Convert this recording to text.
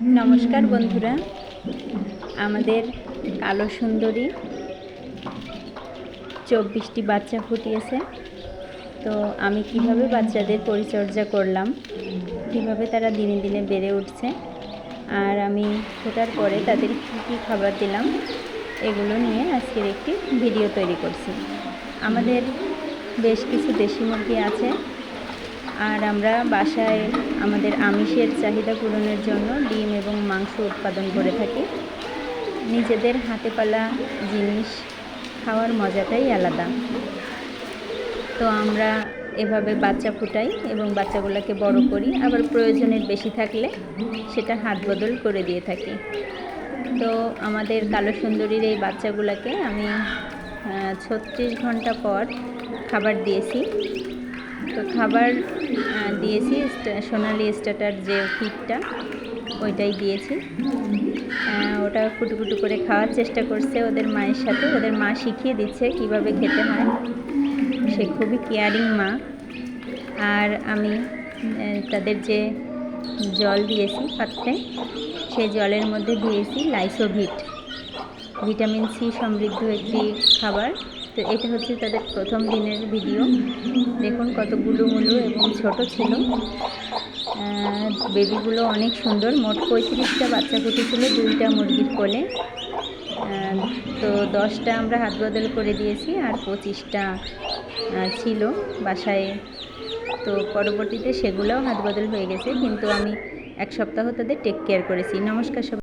নমস্কার বন্ধুরা, আমাদের কালো সুন্দরী চব্বিশটি বাচ্চা ফুটিয়েছে। তো আমি কীভাবে বাচ্চাদের পরিচর্যা করলাম, কীভাবে তারা দিনে দিনে বেড়ে উঠছে, আর আমি ফোটার পরে তাদের কী কী খাবার দিলাম, এগুলো নিয়ে আজকের একটি ভিডিও তৈরি করছি। আমাদের বেশ কিছু দেশি মুরগি আছে আর আমরা বাসায় আমাদের আমিষের চাহিদা পূরণের জন্য ডিম এবং মাংস উৎপাদন করে থাকি। নিজেদের হাতে পালা জিনিস খাওয়ার মজাটাই আলাদা। তো আমরা এভাবে বাচ্চা ফুটাই এবং বাচ্চাগুলোকে বড় করি। আবার প্রয়োজনের বেশি থাকলে সেটা হাত বদল করে দিয়ে থাকি। তো আমাদের কালো সুন্দরীর এই বাচ্চাগুলোকে আমি ছত্রিশ ঘণ্টা পর খাবার দিয়েছি। তো খাবার দিয়েছি সোনালি স্টার্টার যে ফিডটা ওইটাই দিয়েছি। ওটা কুটু কুটু করে খাওয়ার চেষ্টা করছে ওদের মায়ের সাথে। ওদের মা শিখিয়ে দিচ্ছে কীভাবে খেতে হয়। সে খুবই কেয়ারিং মা। আর আমি তাদের যে জল দিয়েছি পাত্রে, সেই জলের মধ্যে দিয়েছি লাইসোভিট। ভিটামিন সি সমৃদ্ধ একটি খাবার। তো এটা হচ্ছে তাদের প্রথম দিনের ভিডিও। দেখুন কতগুলো মুলো এবং ছোট ছিল। বেবিগুলো অনেক সুন্দর। মোট পঁয়ত্রিশটা বাচ্চা ফুটেছিল দুইটা মুরগির কোলে। তো দশটা আমরা হাত বদল করে দিয়েছি আর পঁচিশটা ছিল বাসায়। তো পরবর্তীতে সেগুলোও হাত বদল হয়ে গেছে। কিন্তু আমি এক সপ্তাহ তাদের টেক কেয়ার করেছি। নমস্কার সবাই।